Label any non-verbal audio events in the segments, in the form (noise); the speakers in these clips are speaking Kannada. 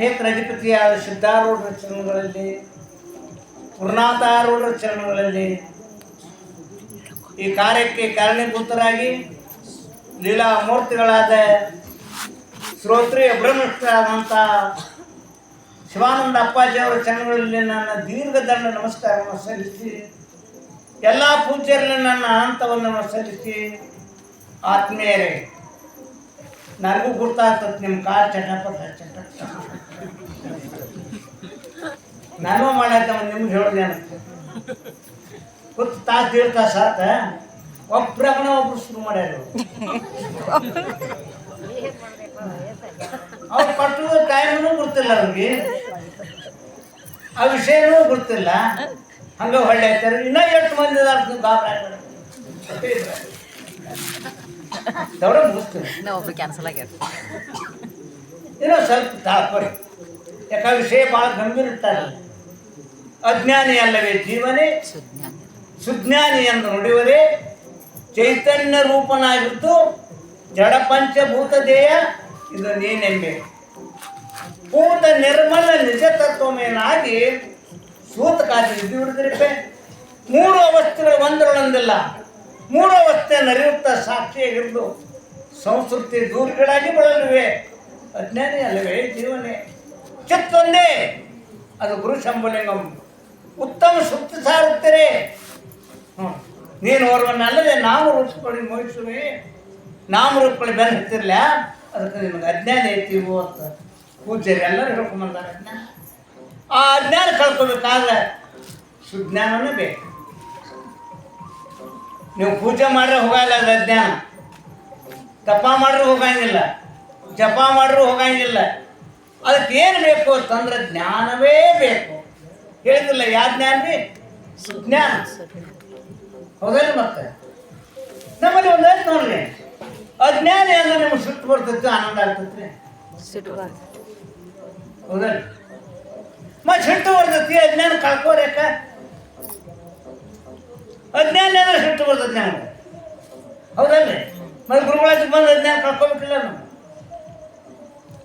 ಕ್ಷೇತ್ರ ಅಧಿಪತಿಯಾದ ಸಿದ್ಧಾರೂಢರ ಚರಣಗಳಲ್ಲಿ, ಪೂರ್ಣಾತಾರೂಢರ ಚರಣಗಳಲ್ಲಿ ಈ ಕಾರ್ಯಕ್ಕೆ ಕಾರಣೀಭೂತರಾಗಿ ಲೀಲಾ ಮೂರ್ತಿಗಳಾದ ಶ್ರೋತ್ರಿಯ ಬ್ರಹ್ಮಷ್ಟಾದಂಥ ಶಿವಾನಂದ ಅಪ್ಪಾಜಿಯವರ ಚರಣಗಳಲ್ಲಿ ನನ್ನ ದೀರ್ಘದಂಡ ನಮಸ್ಕಾರವನ್ನು ಸಲ್ಲಿಸಿ, ಎಲ್ಲ ಪೂಜೆಯಲ್ಲಿ ನನ್ನ ಅನಂತವನ್ನು ಸಲ್ಲಿಸಿ, ಆತ್ಮೀಯರೇ, ನನಗೂ ಗುರ್ತಾಗ್ತದೆ ನಿಮ್ಮ ಕಾರ್ ಚಟಪಟ ಚಟ (laughs) ನಾನು ಮಾಡಾಕ ನಿಮ್ಗೆ ಹೇಳಿದೆ ಗೊತ್ತು? ತಾಸು ದೇಡ್ ತಾಸು ಆತ ಒಬ್ರಗಣ ಒಬ್ರು ಶುರು ಮಾಡ್ಯಾರ. (laughs) ಅವ್ರು ಪಟ್ಟು ಟೈಮ್ನು ಗೊತ್ತಿಲ್ಲ ಅವ್ರಿಗೆ. ಆ ವಿಷಯನೂ ಗೊತ್ತಿಲ್ಲ ಹಂಗ ಹೊಳ್ಳೆ ಆಯ್ತಾರೆ. ಇನ್ನೂ ಎಷ್ಟು ಮಂದಿ (laughs) ದೌಡ ಮುಗಿಸ್ತೀನಿ. ಇನ್ನೂ ಒಬ್ರು ಕ್ಯಾನ್ಸಲ್ ಆಗ್ಯಾರ. ಏನೋ ಸ್ವಲ್ಪ ತಾತ್ಪರ್ಯ. ಯಾಕಂದ್ರೆ ವಿಷಯ ಭಾಳ ಗಂಭೀರ ಇರ್ತಾರೆ ಅಜ್ಞಾನಿ ಅಲ್ಲವೇ ಜೀವನೇ? ಸುಜ್ಞಾನಿ ಎಂದು ನುಡಿಯುವುದೇ ಚೈತನ್ಯ ರೂಪನಾಗಿದ್ದು ಜಡ ಪಂಚಭೂತ ದೇಹ ಇದು ನೀನೆಂಬೆ. ಭೂತ ನಿರ್ಮಲ ನಿಜ ತತ್ವಮೇನಾಗಿ ಸೂತಕಾದಿ ಇದು ಹಿಡಿದ್ರಿಪೆ ಮೂರು ಅವಸ್ಥೆಗಳು ಒಂದರೊಳೊಂದಿಲ್ಲ ಮೂರು ಅವಸ್ಥೆ ನರಿಯುತ್ತ ಸಾಕ್ಷಿಯಾಗಿರ್ದು ಸಂಸ್ಕೃತಿ ದೂರಗಳಾಗಿ ಬಳಲಿವೆ. ಅಜ್ಞಾನಿ ಅಲ್ಲವೇ? ಜೀವನೇ. ಚಿತ್ತೊಂದೇ. ಅದು ಗುರು ಶಂಭುಲಿಂಗಂ ಉತ್ತಮ ಸುತ್ತ ಸಾರುತ್ತೀರಿ ಹ್ಞೂ ನೀನು ಓರ್ವನ್ನಲ್ಲದೆ ನಾಮ ರೂಪಿಸ್ಕೊಳ್ಳಿ ಮೋಹಿಸುವೆ ನಾಮ ರೂಪಿಸ್ಕೊಳ್ಳಿ ಬೆನ್ನ ಹತ್ತಿರ್ಲ? ಅದಕ್ಕೆ ನಿನಗೆ ಅಜ್ಞಾನ ಐತಿವು ಅಂತ ಪೂಜ್ಯರು ಎಲ್ಲರೂ ಹೇಳ್ಕೊಂಬಂದಾರೆ. ಅಜ್ಞಾನ ಆ ಅಜ್ಞಾನ ಕಳ್ಕೊಬೇಕಾದ್ರೆ ಸುಜ್ಞಾನನೇ ಬೇಕು. ನೀವು ಪೂಜೆ ಮಾಡ್ರೆ ಹೋಗಲ್ಲ ಅದು ಅಜ್ಞಾನ. ತಪ್ಪ ಮಾಡ್ರೆ ಹೋಗಂಗಿಲ್ಲ. ಜಪ ಮಾಡ್ರೂ ಹೋಗಂಗಿಲ್ಲ. ಅದಕ್ಕೆ ಏನು ಬೇಕು ಅಂತಂದ್ರೆ ಜ್ಞಾನವೇ ಬೇಕು. ಹೇಳಿದಿಲ್ಲ ಯಾವ ಜ್ಞಾನ ರೀ? ಸುಜ್ಞಾನ. ಹೌದಲ್ಲ ಮತ್ತೆ? ನಮ್ಮಲ್ಲಿ ಒಂದು ಐತೆ ನೋಡ್ರಿ. ಅಜ್ಞಾನ ಅಂದ್ರೆ ನಿಮ್ಗೆ ಸುಟ್ಟು ಬರ್ತೈತಿ ಆನಂದ ಆಗ್ತೈತ್ರಿ. ಹೌದಲ್ಲ ಮತ್ತೆ ಸಿಟ್ಟು ಬರ್ತೈತಿ ಅಜ್ಞಾನ ಕಳ್ಕೋರೇಕ? ಅಜ್ಞಾನ ಅಂದ್ರೆ ಸಿಟ್ಟು ಬರ್ತೈತಿ ನಮ್ಗೆ. ಹೌದಲ್ರಿ ಮತ್ತೆ ಗುರುಗಳ ಹತ್ರ ಬಂದು ಅಜ್ಞಾನ ಕಳ್ಕೊಬೇಕಿಲ್ಲ ನಾವು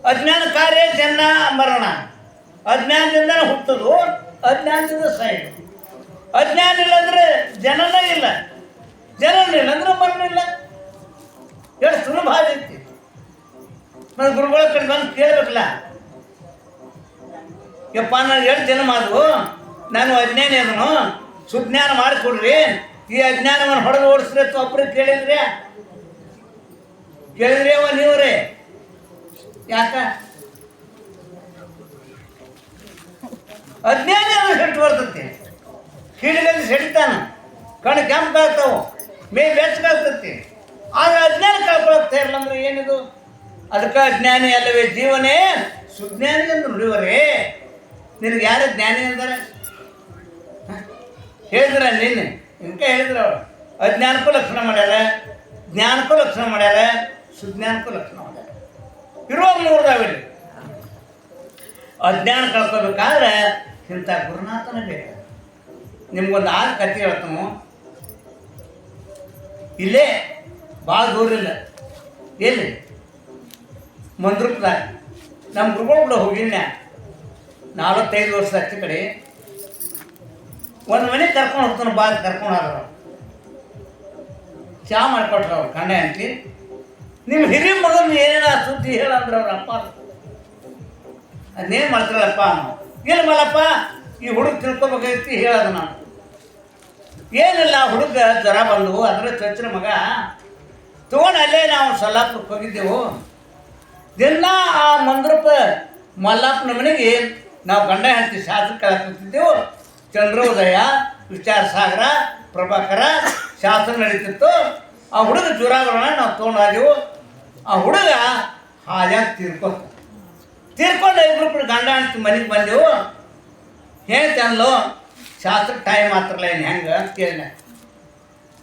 ಅಜ್ಞಾನ ಕಾರ್ಯ ಜನ್ಮ ಮರಣ. ಅಜ್ಞಾನದಿಂದ ಹುಟ್ಟುದು, ಅಜ್ಞಾನದಿಂದ ಸಾಯೋದು. ಅಜ್ಞಾನ ಇಲ್ಲ ಅಂದ್ರೆ ಜನನೇ ಇಲ್ಲ. ಜನನ ಇಲ್ಲ ಅಂದ್ರೆ ಮರಣ ಇಲ್ಲ. ಎಷ್ಟು ಸುಲಭ ಆಗೈತಿ ನನ್ನ ಗುರುಗಳ ಕಡೆ ಬಂದು ಕೇಳಬೇಕಲ್ಲ. ಯಪ್ಪ, ನಾನು ಎಷ್ಟು ಜನ ಆದವು ನಾನು ಅಜ್ಞಾನ ಅದನು. ಸುಜ್ಞಾನ ಮಾಡಿಕೊಡ್ರಿ. ಈ ಅಜ್ಞಾನವನ್ನು ಹೊಡೆದು ಓಡಿಸ್ರಿ ಅಥವಾ ಒಬ್ರಿಗೆ ಕೇಳಿದ್ರಿ? ಕೇಳಿದ್ರಿ ಅವ ನೀವ್ರಿ? ಯಾಕ? ಅಜ್ಞಾನ ಸಿಟ್ಟು ಬರ್ತೈತಿ? ಕೀಳಿಗಲ್ಲಿ ಸಿಡಿತಾನ, ಕಣ್ಣು ಕೆಂಪಾಗ್ತಾವ ಮೇ ಬೆಚ್ಚಗಾಗ್ತತಿ ಆದ್ರೆ ಅಜ್ಞಾನ ಕಳ್ಕೊಳಕ್ ಇರಲ್ಲ ಅಂದ್ರೆ ಏನಿದು? ಅದಕ್ಕೆ ಅಜ್ಞಾನಿ ಅಲ್ಲವೇ ಜೀವನೇ? ಸುಜ್ಞಾನಿ ಎಂದು ನುಡಿವರೇ? ನಿನಗೆ ಯಾರು ಜ್ಞಾನಿ ಅಂತಾರೆ ಹೇಳಿದ್ರ ನೀನು ಇಂಕ ಹೇಳಿದ್ರ ಅವಳು. ಅಜ್ಞಾನಕ್ಕೂ ಲಕ್ಷಣ ಮಾಡ್ಯಾರ ಜ್ಞಾನಕ್ಕೂ ಲಕ್ಷಣ ಮಾಡ್ಯಾರ ಸುಜ್ಞಾನಕ್ಕೂ ಲಕ್ಷಣ ಮಾಡ್ಯಾರ ಇರೋ ಮೂರ್ದಾವಿಲ್ಲ ಅಜ್ಞಾನ ಕಳ್ಕೊಬೇಕಾದ್ರೆ ಇಂಥ ಗುರುನಾಥನ ಬೇಕು. ನಿಮ್ಗೊಂದು ಆರು ಕತೆ ಹೇಳ್ತಾನು. ಇಲ್ಲೇ ಭಾಳ ದೂರ ಇಲ್ಲ. ಎಲ್ಲಿ? ಮಂದ್ರಪ್ದಾಗ. ನಮ್ಮ ಗುರುಗಳು ಕೂಡ ಹೋಗಿನ್ಯ ನಾಲ್ವತ್ತೈದು ವರ್ಷ ಹಚ್ಚ ಕಡೆ. ಒಂದು ಮನೆ ಕರ್ಕೊಂಡು ಹೋಗ್ತಾನೆ ಬಾಲ್ ಕರ್ಕೊಂಡು ಹೋದ್ರು. ಚಾ ಮಾಡಿಕೊಟ್ರು ಅವ್ರು ಕಣ್ಣೆ ಅಂತಿ ನಿಮ್ಮ ಹಿರಿಯ ಮಗನ ಏನೇನ ಸುದ್ದಿ ಹೇಳಂದ್ರೆ ಅವ್ರ ಅಪ್ಪ ಅದೇನು ಮಾಡ್ತಾರಲ್ಲಪ್ಪ ನಾವು ಮಾಡಪ್ಪ ಈ ಹುಡುಗ ತಿಳ್ಕೊಬೇಕೈತಿ ಹೇಳೋದು ನಾನು. ಏನಿಲ್ಲ, ಹುಡುಗ ಜ್ವರ ಬಂದು ಅದರ ಚಚ್ಚಿನ ಮಗ ತಗೊಂಡು ಅಲ್ಲೇ ನಾವು ಸಲ್ಲಾಪುರಕ್ಕೆ ಹೋಗಿದ್ದೆವು. ದಿನ ಆ ಮಂದ್ರಪ್ಪ ಮಲ್ಲಪ್ಪನ ಮನೆಗೆ ನಾವು ಗಂಡ ಹೆಂಡತಿ ಶಾಸ್ತ್ರ ಕಳ್ಕೊತಿದ್ದೆವು ಚಂದ್ರೋದಯ ವಿಚಾರ ಸಾಗರ ಪ್ರಭಾಕರ ಶಾಸ್ತ್ರ ನಡೀತಿತ್ತು. ಆ ಹುಡುಗ ಜ್ವರ ನಾವು ತೊಗೊಂಡು ಹೋದೆವು. ಆ ಹುಡುಗ ಹಾಗೆ ತೀರ್ಕೊ. ತೀರ್ಕೊಂಡು ಇಬ್ರು ಕೂಡ ಗಂಡ ಅಂತ ಮನೆಗೆ ಬಂದೆವು. ಹೇಳ್ತೆ ಅನ್ಲು ಶಾಸ್ತ್ರ ಟೈಮ್ ಆತ್ರಲ್ಲ ಏನು ಹೆಂಗೆ? ಅಂತ ಕೇಳಿನ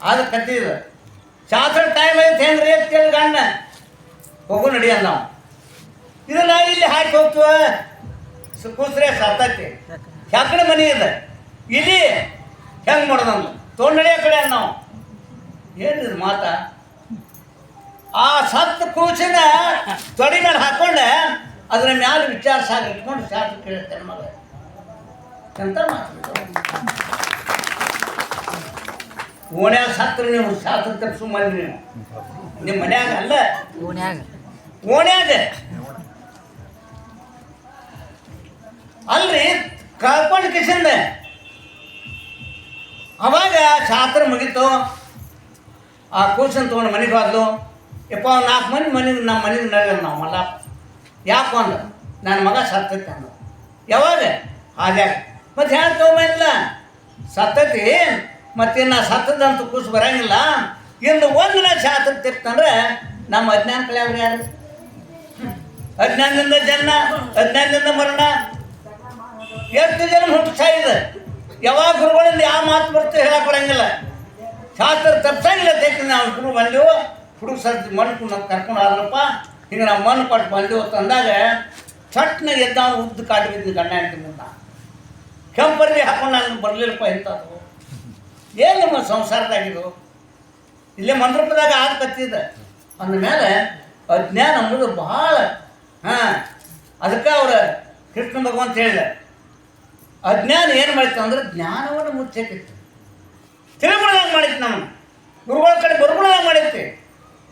ಆದ್ರೆ ಕತ್ತಿದ ಶಾಸ್ತ್ರ ಟೈಮ್ ಐತೆ ಹೆಂಗ್ರಿ? ಅಂತ ಕೇಳಿ ಗಂಡ, ಹೋಗು ನಡಿಯಲ್ಲ ನಾವು ಇದನ್ನ ಇಲ್ಲಿ ಹಾಕಿ ಹೋಗ್ತೀವ. ಕೂಸ್ರೆ ಸತ್ತೈತಿ ಯಾಕಡೆ ಮನೆ ಇದೆ. ಇಲ್ಲಿ ಹೆಂಗೆ ಮಾಡೋದಂದು ತೊಗೊಂಡು ನಡೆಯೋ ಕಡೆ ನಾವು ಏನಿದು ಮಾತಾ? ಆ ಸತ್ ಕೂಸಿನ ತೊಡಿ ಮೇಲೆ ಹಾಕೊಂಡೆ ಅದರ ಮ್ಯಾಲೆ ವಿಚಾರ ಸಾಗ ಇಟ್ಕೊಂಡು ಶಾಸ್ತ್ರ ಕೇಳ್ತೇನೆ ಮಗ. ಎಂತ ಮಾತು ಓಣ್ಯಾಗ ಸತ್ರ ನೀವು ಶಾಸ್ತ್ರ ತಪ್ಪಿಸು ಮಂದಿ ನೀವು. ನಿಮ್ಮ ಮನ್ಯಾಗ ಅಲ್ಲ? ಓಣ್ಯಾಗ. ಓಣ್ಯಾಗ? ಅಲ್ರಿ ಕಳ್ಕೊಂಡು ಕಿಸಿಂದ ಅವಾಗ ಶಾಸ್ತ್ರ ಮುಗೀತು. ಆ ಕೂಸನ್ ತೊಗೊಂಡು ಮನೆಗೆ ಹೋದ್ಲು. ಯಪ್ಪ ಒಂದು ನಾಲ್ಕು ಮಂದಿ ಮನೆ ನಮ್ಮ ಮನೆ ನಡೆದ ನಾವು ಮಲ್ಲ. ಯಾಕೆ ಅಂದ. ನನ್ನ ಮಗ ಸತ್ತೈತೆ ಅಂದ. ಯಾವಾಗ? ಹಾಗೆ ಮತ್ತೆ ಹೇಳಿ ತೊಗೊಂಬಂದಿಲ್ಲ ಸತ್ತೈತಿ, ಮತ್ತೆ ನಾ ಸತ್ತದಂತ ಕೂಸು ಬರಂಗಿಲ್ಲ. ಇನ್ನು ಒಂದು ನಾ ಶಾಸ್ತ್ರ ನಮ್ಮ ಅಜ್ಞಾನ ಕಳೆಯವ್ರು ಯಾರು? ಅಜ್ಞಾನದಿಂದ ಜನ್ಮ, ಅಜ್ಞಾನದಿಂದ ಮರಣ. ಎಷ್ಟು ಜನ ಹುಟ್ಟು ಸಾಯಿದೆ ಯಾವಾಗ ಗುರುಗಳಿಂದ ಯಾವ ಮಾತು ಬರ್ತದೆ ಹೇಳಕ್ ಬರಂಗಿಲ್ಲ. ಶಾಸ್ತ್ರ ತಪ್ಪಿಸಂಗಿಲ್ಲ ತೆಗೆದು ನಾವು ಗುರು ಬಂದೆವು ಹುಡುಗ ಸರ್ತಿ ಮಣ್ಣು ಕರ್ಕೊಂಡು ಆದ್ರಪ್ಪ, ಹಿಂಗೆ ನಾವು ಮಣ್ಣು ಕೊಟ್ಟು ಬಂದು ಅಂದಾಗ ಚಟ್ನ ಎದ್ದ ಉದ್ದು ಕಾಟಿ ಬಿದ್ದು ಗಂಡ ಹೆಂಡತಿ ಮುಂದೆ. ಕೆಂಪರ್ಲಿ ಹಾಕೊಂಡು ನಾನು ಬರಲಿಲ್ಲಪ್ಪ ಇಂಥದ್ದು. ಏನು ನಮ್ಮ ಸಂಸಾರದಾಗಿದು? ಇಲ್ಲೇ ಮಂದ್ರಪದಾಗ ಆಗ ಕತ್ತಿದೆ ಅಂದಮೇಲೆ ಅಜ್ಞಾನ ಅನ್ನೋದು ಭಾಳ ಹಾಂ, ಅದಕ್ಕೆ ಅವರು ಕೃಷ್ಣ ಭಗವಂತ ಹೇಳಿದ, ಅಜ್ಞಾನ ಏನು ಮಾಡಿತ್ತು ಅಂದ್ರೆ ಜ್ಞಾನವನ್ನು ಮುಚ್ಚಕ್ಕಿತ್ತು. ತಿರುಗುಳದಂಗೆ ಮಾಡಿತ್ತು ನಮ್ಮನ್ನು ಗುರುಗಳ ಕಡೆ ಬರುಗುಳದಂಗೆ ಮಾಡಿತ್ತು.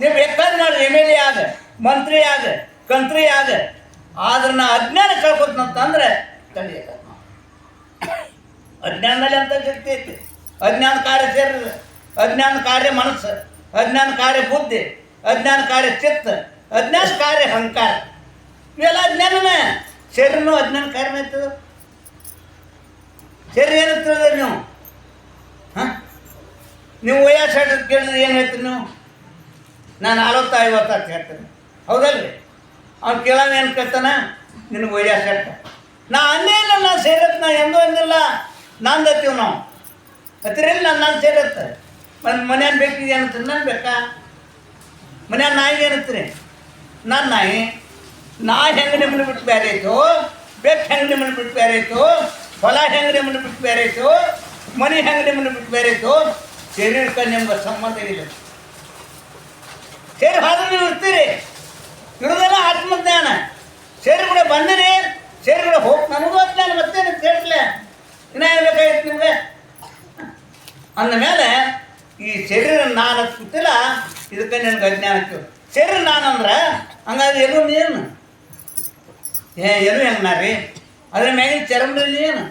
ನೀವು ಬೇಕಾದ್ರೆ ಮಾಡಿ ಎಂ ಎಲ್ ಎ ಆದ್ರೆ ಮಂತ್ರಿ ಆದ್ರೆ ಕಂತ್ರಿ ಆದ, ಆದ್ರೆ ನಾ ಅಜ್ಞಾನ ಕಳ್ಕೊತಂತಂದ್ರೆ ತಡೆಯಕ ಅಜ್ಞಾನದಲ್ಲಿ ಅಂತ ಶಕ್ತಿ ಐತಿ? ಅಜ್ಞಾನ ಕಾರ್ಯ ಶರೀರ, ಅಜ್ಞಾನ ಕಾರ್ಯ ಮನಸ್ಸು, ಅಜ್ಞಾನ ಕಾರ್ಯ ಬುದ್ಧಿ, ಅಜ್ಞಾನ ಕಾರ್ಯ ಚಿತ್ತ, ಅಜ್ಞಾನ ಕಾರ್ಯ ಅಹಂಕಾರ. ಇವೆಲ್ಲ ಅಜ್ಞಾನನೇ ಶರೀರನೂ ಅಜ್ಞಾನ ಕಾರ್ಯನೇ ಇತ್ತು ಶರೀರ ಏನು ನೀವು? ಹಾಂ? ನೀವು ವಯಸ್ಸು ಹೇಳ್ತದೆ ಕೇಳಿದ್ರೆ ಏನು ಹೇಳ್ತೀರಿ ನೀವು? ನಾನು ನಲವತ್ತು ಐವತ್ತು ಅಂತ ಹೇಳ್ತೇನೆ. ಹೌದಲ್ರಿ? ಅವ್ನು ಕೇಳೋಣ ಏನು ಕೇಳ್ತಾನ? ನಿನಗೆ ಒಯ್ಯ ಹೇಳ್ತ ನಾ ಅನ್ನೇನ ನಾನು ಸೇರತ್, ನಾ ಎಂದೂ ಅಂದಿಲ್ಲ ನಂದು ಹತ್ತೀವಿ ನಾವು. ಹತ್ತಿರಲ್ಲಿ ನಾನು ನಾನು ಸೇರತ್ತೆ ಒಂದು ಮನೆಯನ್ನು ಬೇಕಿದೆ ಅಂತ ನಾನು ಬೇಕಾ? ಮನ್ಯಾನ ನಾಯಿ ಏನತ್ತೀರಿ ನಾನು ನಾಯಿ. ನಾ ಹೆಂಗೆ ನಿಮ್ಮನ್ನು ಬಿಟ್ಟು ಬೇರೆ ಆಯಿತು? ಬೆಕ್ಕು ಹೆಂಗೆ ನಿಮ್ಮನ್ನು ಬಿಟ್ಟು ಬೇರೆ ಆಯಿತು? ಹೊಲ ಹೆಂಗೆ ನಿಮ್ಮನ್ನು ಬಿಟ್ಟು ಬೇರೆ ಆಯಿತು? ಮನೆ ಹೆಂಗೆ ನಿಮ್ಮನ್ನು ಬಿಟ್ಟು ಬೇರೆ ಆಯಿತು? ಶರೀರಕ್ಕೆ ನಿಮ್ಗೆ ಸಂಬಂಧ ಇಲ್ಲ ಸೇರಿ ಹಾದ್ರೆ ನೀವು ಇರ್ತೀರಿ ಇರೋದೆಲ್ಲ ಆತ್ಮಜ್ಞಾನ ಸೇರಿ ಕೂಡ ಬಂದಿರಿ ಸೇರಿ ಕೂಡ ಹೋಗಿ ನನಗೂ ಅಜ್ಞಾನ ಮತ್ತೇನು ಸೇರಿಲ್ಲ ಇನ್ನ ಏನು ಬೇಕಾಗಿತ್ತು ನಿಮಗೆ ಅಂದ ಮೇಲೆ ಈ ಶರೀರ ನಾನು ಗೊತ್ತಿಲ್ಲ ಇದಕ್ಕೆ ನಿನಗೆ ಅಜ್ಞಾನ ಆಗ್ತೀವಿ ಶರೀರ ನಾನು ಅಂದ್ರೆ ಹಂಗಾದ್ರೆ ಎಲ್ಲೂ ನೀನು ಏ ಎಲ್ಲೂ ಹೆಂಗೆ ರೀ ಅದ್ರ ಮ್ಯಾಗಿನ ಚರ್ಮದಲ್ಲಿ ನೀನು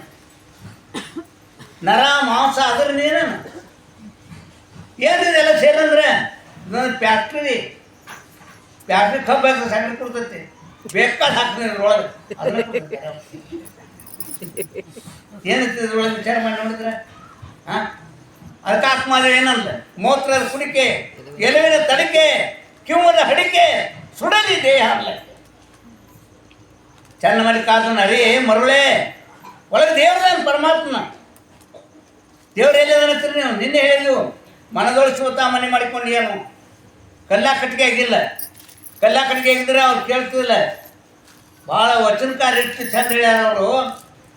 ನರ ಮಾಂಸ ಅದ್ರ ನೀನೇನು ಏನಿದೆಲ್ಲ ಸೇರಂದ್ರೆ ಇದೊಂದು ಫ್ಯಾಕ್ಟ್ರಿ ಫ್ಯಾಕ್ಟ್ರಿ ಕಬ್ಬು ಸಣ್ಣ ಕೊಡ್ತೈತಿ. ಬೇಕಾದ ಹಾಕ್ತೀನಿ ಒಳಗೆ. ಏನಂತ ಇದ್ರೊಳಗೆ ವಿಚಾರ ಮಾಡಿ ನೋಡಿದ್ರೆ? ಹಾಂ ಅದಕ್ಕೆ ಆತ್ಮಾದ ಏನಂದ? ಮೂತ್ರದ ಕುಡಿಕೆ ಎಲುವಿನ ತಡಿಕೆ ಕಿವುದ ಹಡಿಕೆ ಸುಡಲಿ ದೇಹ ಅಲ್ಲ. ಚನ್ನ ಮಾಡಿ ಕಾದು ನರಿ, ಮರುಳೆ. ಒಳಗೆ ದೇವ್ರದಾನ ಪರಮಾತ್ಮ ದೇವ್ರು ಎಲ್ಲಿದಾನತ್ರಿ ನೀವು ನಿನ್ನೆ ಹೇಳಿದ್ವು ಮನದೊಳು ಶಿವತ ಮನೆ ಮಾಡಿಕೊಂಡು ಏನು ಕಲ್ಲ ಕಟ್ಟಿಗೆ ಆಗಿಲ್ಲ. ಕಲ್ಲ ಕಟ್ಟಿಗೆ ಆಗಿದ್ರೆ ಅವ್ರು ಕೇಳ್ತಿಲ್ಲ. ಭಾಳ ವಚನಕಾರ ಇಟ್ಟು ಚಂದ ಹೇಳ್ಯಾರ ಅವರು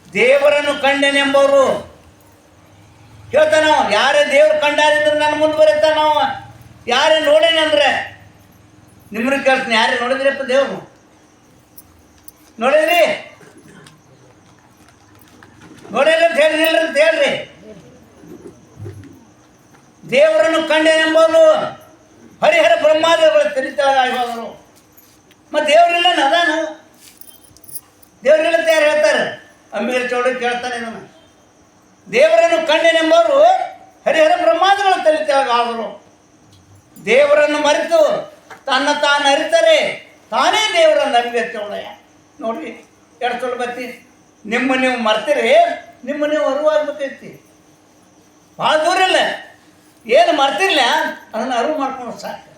ದೇವರನ್ನು ಕಂಡನೆಂಬವರು. ಕೇಳ್ತಾನ ಯಾರೇ ದೇವ್ರು ಕಂಡಾರಿದ್ರೆ ನನ್ನ ಮುಂದೆ ಬರುತ್ತಾನ ನಾವು ಯಾರೇ ನೋಡೇನಂದ್ರೆ ನಿಮ್ಮನ್ನ ಕೇಳ್ತೀನಿ, ಯಾರೇ ನೋಡಿದ್ರಪ್ಪ ದೇವ್ರು? ನೋಡಿದ್ರಿ? ನೋಡಿಲ್ಲ ಅಂತ ಹೇಳಿದಿಲ್ಲ ಅಂತ ಹೇಳ್ರಿ. ದೇವರನ್ನು ಕಂಡೇನೆಂಬುದು ಹರಿಹರ ಬ್ರಹ್ಮಾದಿಗಳು ತಿಳಿತಳಗಾಗಿ ಹೋದರು ಮತ್ತು ದೇವರೆಲ್ಲ ನದಾನು ದೇವರೆಲ್ಲ ತಯಾರು ಹೇಳ್ತಾರೆ? ಅಂಬಿಗರ ಚೌಡ ಕೇಳ್ತಾನೆ ನಾನು ದೇವರನ್ನು ಕಂಡೇನೆಂಬವರು ಹರಿಹರ ಬ್ರಹ್ಮಾದಿಗಳು ಆದರು ದೇವರನ್ನು ಮರೆತು ತನ್ನ ತಾನು ಅರಿತರೆ ತಾನೇ ದೇವರನ್ನು ಅಂಬಿಗರ ನೋಡ್ರಿ, ಎರಡು ಸಲ ಬತ್ತಿ ನಿಮ್ಮ ನೀವು ಮರ್ತೀರಿ, ನಿಮ್ಮ ನೀವು ಅರಿವಾಗ್ಬೇಕೈತಿ ಭಾಳ ದೂರ ಇಲ್ಲ. ಏನು ಮರ್ತಿರ್ಲ? ಅದನ್ನು ಅರಿವು ಮಾಡ್ಕೊಂಡು ಸಾಕು.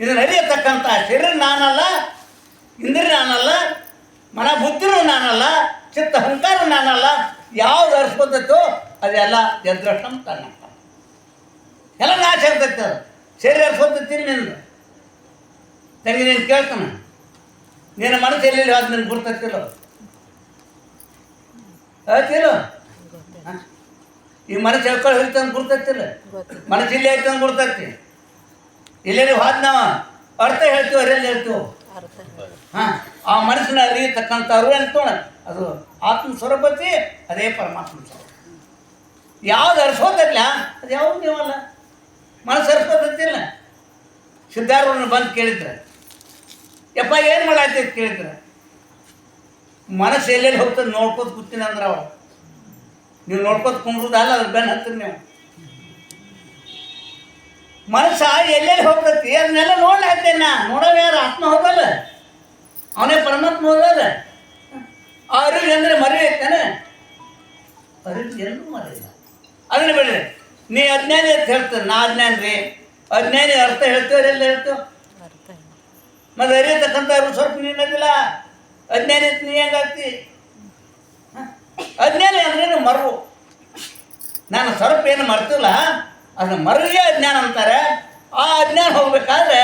ಇದನ್ನು ಅರಿಯತಕ್ಕಂಥ ಶರೀರ ನಾನಲ್ಲ ಇಂದ್ರಿ ನಾನಲ್ಲ, ಮನ ಬುದ್ಧಿನೂ ನಾನಲ್ಲ, ಚಿತ್ತ ಅಹಂಕಾರ ನಾನಲ್ಲ, ಯಾವ್ದು ಅರ್ಸ್ಕೊತೈತೋ ಅದೆಲ್ಲ ಎದ್ರಷ್ಟು ತನ್ನ ಎಲ್ಲ ನಾಶ ಆಗ್ತೈತೆ ಅದು. ಶರೀರ ಅರ್ಸ್ಕೊತೈತಿ ನಿಂದು. ತಂಗಿ ನೀನು ಕೇಳ್ತಾನೆ. ನಿನ್ನ ಮನಸ್ಸು ಎಲ್ಲಿ ಅದು ನಿನ್ಗೆ ಗುರ್ತೈತಿಲ್ಲ ಹೇಳ್ತಿಲ್ಲ ಹಾಂ ಈ ಮನಸ್ಸು ಹೇಳ್ಕೊಂಡು ಅಂತ ಗುರ್ತೈತಿಲ್ಲ ಮನಸ್ಸು ಇಲ್ಲೇ? ಆಯ್ತು ಅಂತ ಗುರ್ತೈತಿ ಇಲ್ಲೇ ನೀವು ನಾವು ಅರ್ಥ ಹೇಳ್ತೀವಿ ಅರೆಲ್ಲಿ ಹೇಳ್ತೀವಿ? ಹಾಂ ಆ ಮನಸ್ಸಿನ ಅರಿಯತಕ್ಕಂಥ ಅರಿವು ಅಂತೋಣ ಅದು ಆತ್ಮ ಸ್ವರೂಪತಿ ಅದೇ ಪರಮಾತ್ಮ ಸ್ವರೂಪ. ಯಾವ್ದು ಅರ್ಸೋದಿಲ್ಲ ಅದು ಯಾವುದು ನೀವಲ್ಲ. ಮನಸ್ಸು ಅರ್ಸೋದಿಲ್ಲ. ಸಿದ್ಧಾರೂಢನ ಬಂದು ಕೇಳಿದ್ರೆ. ಯಪ್ಪ ಏನು ಮಾಡಾಯ್ತು ಕೇಳಿದ್ರೆ. ಮನಸ್ಸು ಎಲ್ಲೆಲ್ಲಿ ಹೋಗ್ತದೆ ನೋಡ್ಕೋತ ಕೂತೀನಿ ಅಂದ್ರೆ ಅವ್ರು. ನೀವು ನೋಡ್ಕೊತ ಕುಂಡ್ರದಲ್ಲ ಅದ್ರ ಬೆನ್ನ ಹತ್ತಿರಿ ನೀವು. ಮನಸ್ಸ ಎಲ್ಲೆಲ್ಲಿ ಹೋಗ್ತೈತಿ? ಅದನ್ನೆಲ್ಲ ನೋಡ್ಲಾಗ್ತೇನೆ ನಾ ನೋಡೋದು ಯಾರು? ಆತ್ಮ ಹೋಗಲ್ಲ. ಅವನೇ ಪರಮಾತ್ಮ ಹೋಗಲ್ಲ. ಆ ಅರಿವು ಅಂದ್ರೆ ಮರಿ ಐತಾನೆ? ಅರಿವು ಎಲ್ಲೂ ಮರೆಯಿಲ್ಲ ಅದನ್ನ ಬಿಡ್ರಿ. ನೀ ಅಜ್ಞಾನಿ ಅಂತ ಹೇಳ್ತೀರಿ ನಾ ಅಜ್ಞಾನ ರೀ. ಅಜ್ಞಾನಿ ಅರ್ಥ ಹೇಳ್ತೇವೆ ಎಲ್ಲ ಹೇಳ್ತೇವೆ ಮತ್ತೆ ಅರಿಯತಕ್ಕಂಥ ಸ್ವಲ್ಪ ನೀನದಿಲ್ಲ. ಅಜ್ಞಾನಿ ನೀ ಹೆಂಗಾಗ್ತಿ? ಅಜ್ಞಾನಿ ಅಂದ್ರೇನು ಮರವು ನಾನು ಸ್ವಲ್ಪ ಏನು ಮರ್ತಿಲ್ಲ. ಅದನ್ನ ಮರವೇ ಅಜ್ಞಾನ ಅಂತಾರೆ. ಆ ಅಜ್ಞಾನ ಹೋಗ್ಬೇಕಾದ್ರೆ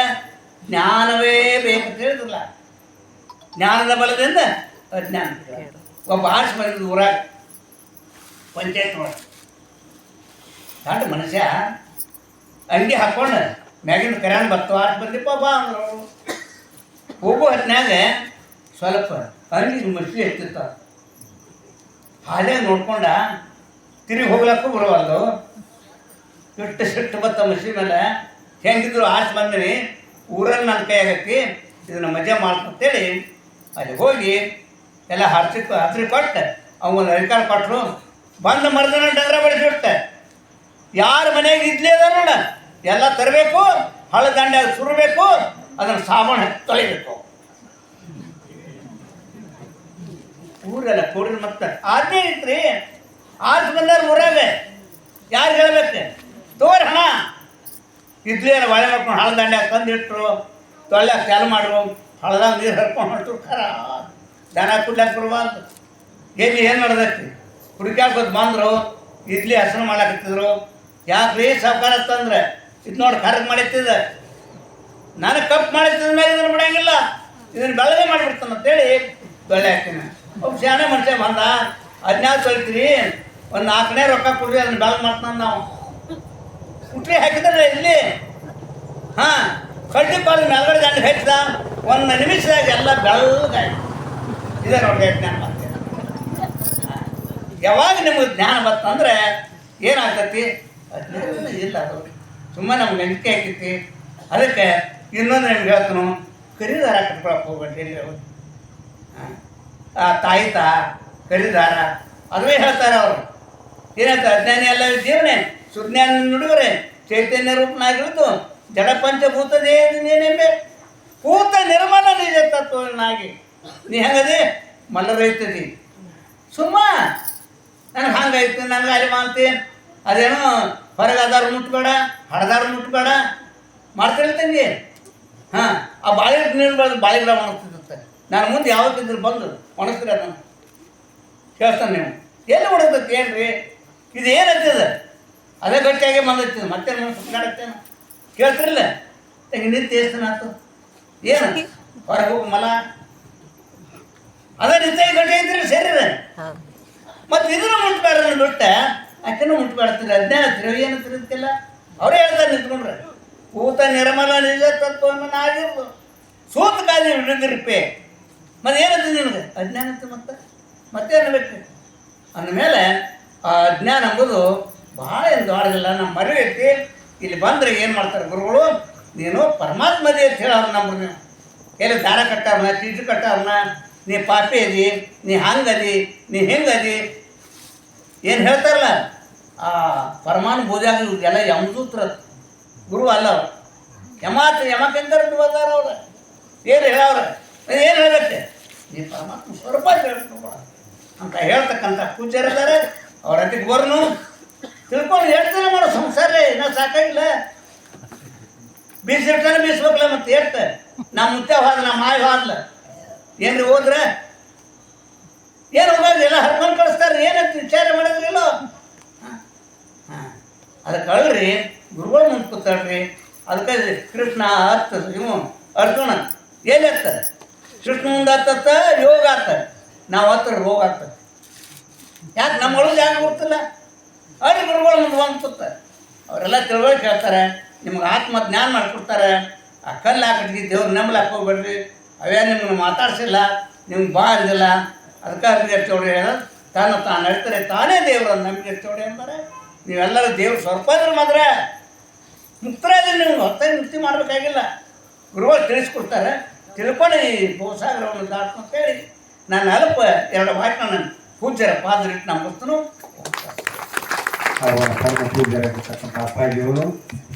ಜ್ಞಾನವೇ ಬೇಕು ತಿಳಿದಿಲ್ಲ ಜ್ಞಾನದ ಬಲದಿಂದ ಅಜ್ಞಾನ. ಒಬ್ಬ ಆಶ್ ಬಂದಿದ್ದು ಊರಾಗ, ಪಂಚಾಯತ್ ಒಳಗೆ. ದೊಡ್ಡ ಮನುಷ್ಯ ಅಂಗಿ ಹಾಕೊಂಡು ಮ್ಯಾಗಿನ ಕರ್ಯಾಣ ಬರ್ತಾವ ಆಟ ಬಂದಿಪ್ಪ ಬಾ ಅಂದ್ರು. ಹೋಗೋ ಹೊತ್ನ್ಯಾಗ ಸ್ವಲ್ಪ ಅಂಗಿ ಮಸಿ ಎತ್ತಿರ್ತಾವ ಹಾಗೆ ನೋಡ್ಕೊಂಡ ತಿರುಗಿ ಹೋಗ್ಲಕ್ಕೂ ಬರವಲ್ದು ಇಟ್ಟು ಸಿಟ್ಟು ಬತ್ತ ಮಸಿ ಮೇಲೆ ಹೆಂಗಿದ್ರು ಆಸೆ ಬಂದ್ರಿ ಊರಲ್ಲಿ ನನ್ನ ಕೈ ಆಗತ್ತಿ ಇದನ್ನ ಮಜಾ ಮಾಡ್ತಂತೇಳಿ ಅಲ್ಲಿ ಹೋಗಿ ಎಲ್ಲ ಹರ್ಸಿ ಹತ್ರಿ ಕೊಟ್ಟು. ಅವನ ಅಧಿಕಾರ ಕೊಟ್ಟರು ಬಂದು ಮರ್ದನ ಡಂಗ್ರ ಬಡಿಸಿಬಿಡ್ತೆ ಯಾರ ಮನೆಗೆ ಇದ್ಲೇ ಅದ ನೋಡ. ಎಲ್ಲ ತರಬೇಕು ಹಳೆ ದಂಡ ಸುರಬೇಕು, ಅದನ್ನು ಸಾಮಾನು ತೊಳಿಬೇಕು. ಊರೆಲ್ಲ ಕೂಡಿದ ಮತ್ತೆ. ಆಜ್ಞೆ ಐತ್ರಿ ಆಸ್ ಬಂದಾರ ಊರಾಗ ಯಾರು ಹೇಳ್ಬೇಕು? ತೋರಿ ಹಣ. ಇದ್ಲೇ ಒಳೆ ಮಾಡ್ಕೊಂಡು ಹಳ ದಂಡ್ಯಾಗ ತಂದು ಇಟ್ಟರು ಕ್ಯಾಲ್ ಚಾಲು ಮಾಡ್ರು. ಹಳದಾಗ ನೀರು ಹರ್ಕೊಂಡು ಹೊಂಟ್ರು ಖರ. ದನ ಕುಡ್ಲಾಕ ಬರುವಂತ ಎಲ್ಲಿ ಏನು ಮಾಡ್ದಕ್ಕೆ ಹುಡುಕ್ಯಾಕೋದು ಬಂದರು. ಇದ್ಲಿ ಹಸನು ಮಾಡಾಕತ್ತಿದ್ರು. ಯಾಕ್ರಿ ಸಾವುಕಾರ ತಂದ್ರೆ? ಇದು ನೋಡಿ ಕರ್ಗ್ ಮಾಡಿತ್ತಿದ್ದ. ನಾನು ಕಪ್ ಮಾಡಿತ್ತಿದ ಮೇಲೆ ಇದನ್ನು ಬಿಡಂಗಿಲ್ಲ. ಇದನ್ನು ಬೆಳಗ್ಗೆ ಮಾಡಿಬಿಡ್ತಾನೆ ಅಂತೇಳಿ ಬೆಳೆ ಹಾಕ್ತೀನಿ. ಒಬ್ಬ ಶಾಣೆ ಮನುಷ್ಯ ಬಂದ ಹದಿನಾರು ಸಲ್ತೀರಿ ಒಂದು ನಾಲ್ಕನೇ ರೊಕ್ಕ ಕೊಡ್ರಿ, ಅದನ್ನ ಬ್ಯಾಲ್ ಮಾಡ್ತಾನೆ ನಾವು. ಹುಟ್ಟಿ ಹಾಕಿದ್ರೆ ಇಲ್ಲಿ. ಹಾಂ ಕಡ್ಡಿ ಪಾಲು ಮೇಲ್ಗಡೆ ದಂಡ ಹೆಚ್ಚಿದ ಒಂದು ನಿಮಿಷದಾಗ ಎಲ್ಲ ಬೆಳಗಾಯ್ತು ಇದೇ ನೋಡಿ ಜ್ಞಾನ ಬರ್ತದೆ ಯಾವಾಗ ನಿಮಗೆ ಜ್ಞಾನ ಬರ್ತಂದ್ರೆ ಏನಾಗ್ತೈತಿ? ಇಲ್ಲ ಅದು. ಸುಮ್ಮನೆ ನಮ್ಗೆ ಅಂಜಿಕೆ ಆಗ್ತೈತಿ ಅದಕ್ಕೆ ಇನ್ನೊಂದು ನಿಮ್ಗೆ ಹೇಳ್ತನು. ಕರಿದಾರ ಕಟ್ಕೊಳಕ್ಕೆ ಹೋಗ್ಬೇಡಿ. ಹಾ. ಆ ತಾಯಿ ತಾ ಕರಿದಾರ. ಅದುವೇ ಹೇಳ್ತಾರೆ ಅವರು. ಏನಂತ ಅಜ್ಞಾನಿ ಎಲ್ಲ ಜೀವನೇ ಸುಜ್ಞಾನ ನುಡುಗರೆ ಚೈತನ್ಯ ರೂಪನಾಗಿರುತ್ತು ಜಡ ಪಂಚಭೂತ ನೀನೆಂಬೆ. ಭೂತ ನಿರ್ಮಾಣ ನಿಜ ತತ್ವನಾಗಿ ನೀ ಹೆಂಗದೆ? ಮಲ್ಲರೈತದಿ. ಸುಮ್ಮ. ನನಗೆ ಹಂಗಾಯ್ತು ನನಗೆ ಅಲ್ಲಿ ಮಾಂತಿ. ಅದೇನೋ ಹೊರಗಾದಾರು ಮುಟ್ಬೇಡ, ಹಡದಾರು ಮುಟ್ಬೇಡ. ಮಾಡ್ತಿರ್ತೀನಿ. ಹಾಂ, ಆ ಬಾಳಿಗೆ ನೀನು ಬೆಳೆದು ಬಾಳೆ ಗಿಡ ಒಣಗ್ತಿರುತ್ತೆ ನಾನು ಮುಂದೆ ಯಾವತ್ತಿದ್ರು ಬಂದು ಒಣಸ್ತೀರ ನಾನು ಕೇಳ್ತಾನೆ ನೀವು ಎಲ್ಲಿ ಹೊಡೆದೈತಿ ಏನ್ರಿ? ಇದು ಏನಂತಿದೆ? ಅದೇ ಗಟ್ಟಿಯಾಗಿ ಬಂದೈತಿ. ಮತ್ತೆ ನಾನು ಸುತ್ತಾಡತ್ತೇನೆ ಕೇಳ್ತಿರಲ್ಲ ತಂಗಿ ನಿಂತು ಎಷ್ಟು ಆತು ಏನು? ಹೊರಗೆ ಹೋಗಿ ಮಲ. ಅದೇ ನಿಂತ ಗಟ್ಟಿ ಐತ್ರಿ ಶರೀರ ಮತ್ತು ಇದನ್ನು ಮುಟ್ಬೇಡ ಬಿಟ್ಟ. ಆಕೆನೂ ಮುಟ್ಬೇಡ್ತೀರಿ ಅಜ್ಞಾನ ಹತ್ತಿರ ಏನು ತಿರುತ್ತಿಲ್ಲ ಅವರೇ ಹೇಳ್ತಾರೆ ನಿಂತ್ಕೊಂಡ್ರೆ. ಊತ ನಿರ್ಮಲ ನಿಜ ತತ್ವವನ್ನು ಆಗಿರ್ದು ಸೂತ ಕಾಲಿ ಹಿಡಿದಿರ್ಪೆ ಮತ್ತೆ ಏನಂತ ನಿನಗೆ? ಅಜ್ಞಾನ ಅಂತ ಮತ್ತೆ? ಮತ್ತೇನು ಬೇಕು ಅಂದಮೇಲೆ ಆ ಅಜ್ಞಾನ ಎಂಬುದು ಭಾಳ ಏನು ದೊಡ್ಡದಿಲ್ಲ ನಮ್ಮ ಮರಿ ಐತಿ. ಇಲ್ಲಿ ಬಂದರೆ ಏನು ಮಾಡ್ತಾರೆ ಗುರುಗಳು? ನೀನು ಪರಮಾತ್ಮದೇ ಅಂತ ಹೇಳೋರು ನಮ್ಮ ನೀವು ಎಲ್ಲಿ ದಾರ ಕಟ್ಟವ್ರನ್ನ, ಚೀಟಿ ಕಟ್ಟವ್ರನ್ನ, ನೀ ಪಾಪಿ ಅದಿ, ನೀ ಹಂಗದಿ ನೀ ಹೆಂಗದಿ ಏನು ಹೇಳ್ತಾರಲ್ಲ? ಆ ಪರಮಾನು ಆಗಲಿ ಇವ್ರಿಗೆಲ್ಲ ಯಮದೂತ್ರ ಗುರು ಅಲ್ಲ ಅವ್ರು. ಯಮಾತ್ ಯಮಕಂಕರ ಬಂದಾರ ಅವ್ರು. ಏನು ಹೇಳವ್ರ? ಏನು ಹೇಳುತ್ತೆ? ನೀ ಪರಮಾತ್ಮ ಸ್ವರೂಪ ಹೇಳ್ಬೇಕು ಅಂತ ಹೇಳ್ತಕ್ಕಂಥ ಪೂಜ್ಯರಿದ್ದಾರೆ ಅವ್ರ ಅದಕ್ಕೆ ಬರ್ನು. ತಿಳ್ಕೊಂಡು ಹೇಳ್ತಾರೆ ಮಾಡೋ ಸಂಸಾರ ಇನ್ನೂ ಸಾಕಾಗಿಲ್ಲ. ಬೀಸಿರ್ತಾರೆ ಬೀಸ್ಬೇಕಲ್ಲ ಮತ್ತೆ ಎತ್ತ ನಮ್ಮ ಮುತ್ತೆ ಹೋದ ನಮ್ಮ ಮಾಯ ಹೋದ್ಲ. ಏನ್ರಿ ಹೋದ್ರೆ? ಏನು ಹೋಗೋದು? ಎಲ್ಲ ಹರ್ಕೊಂಡು ಕಳಿಸ್ತಾರೆ. ಏನಂತ ವಿಚಾರ ಮಾಡಿದ್ರಿಲ್ಲೋ ಹಾಂ ಅದಕ್ಕೆ ಅಳ್ರಿ, ಗುರುಗಳು ಮುಂದೆ ಕೂತಾಳ್ರಿ. ಅದಕ್ಕೆ ಕೃಷ್ಣ, ಅರ್ಥ, ಇವು, ಅರ್ಜುನ ಎಲ್ಲಿ ಹತ್ತಾರೆ ಕೃಷ್ಣ ಮುಂದೆ ಹತ್ತತ್ತ ಯೋಗ ಆಗ್ತದೆ. ನಾವು ಹತ್ರ ರೋಗ ಆಗ್ತದೆ. ಯಾಕೆ ನಮ್ಮ ಒಳಗೆ ಯಾಕೆ ಗೊತ್ತಿಲ್ಲ ಅಲ್ಲಿ ಗುರುಗಳು ಮುಂದೆ ಬಂದು ಅವರೆಲ್ಲ ತಿಳುವಳಿಕೆ ಹೇಳ್ತಾರೆ, ನಿಮ್ಗೆ ಆತ್ಮ ಜ್ಞಾನ ಮಾಡಿಕೊಡ್ತಾರೆ. ಆ ಕಲ್ಲು ಹಾಕಿಟ್ಗಿ ದೇವ್ರ ನಂಬಲಕ್ಕೆ ಹೋಗ್ಬೇಡ್ರಿ. ಅವೇ ನಿಮ್ಗೆ ಮಾತಾಡ್ಸಿಲ್ಲ, ನಿಮ್ಗೆ ಬಾ ಅಂದಿಲ್ಲ. ಅದಕ್ಕೆ ಚೌಡಿ ತಾನು ತಾನು ಹೇಳ್ತಾರೆ ತಾನೇ ದೇವರು ಚೌಡಿ ಅಂತಾರೆ. ನೀವೆಲ್ಲರೂ ದೇವ್ರ ಸ್ವಲ್ಪ ಇದ್ರೆ ಮಾತ್ರ. ಮುಕ್ತರಾದ್ರೆ ನಿಮ್ಗೆ ಹೊತ್ತಾಗಿ ಮುಕ್ತಿ ಮಾಡಬೇಕಾಗಿಲ್ಲ. ಗುರುಗಳು ತಿಳಿಸ್ಕೊಡ್ತಾರೆ. ತಿಳ್ಕೊಂಡು ಈ ಭೂಸಾಗರವನ್ನು ದಾಟು ಅಂತೇಳಿ ನಾನು ಅಲ್ಪ ಎರಡು ವಾಕ್ಯ ನಾನು ಪೂಜ್ಯರ ಪಾದರಿಟ್ಟು ನಂಬಿಸ್ತನು ಅವರ ಪರಮ ಪೂಜ್ಯರಾಗಿರ್ತಕ್ಕಂಥ ಅಪ್ಪಾಜಿಯವರು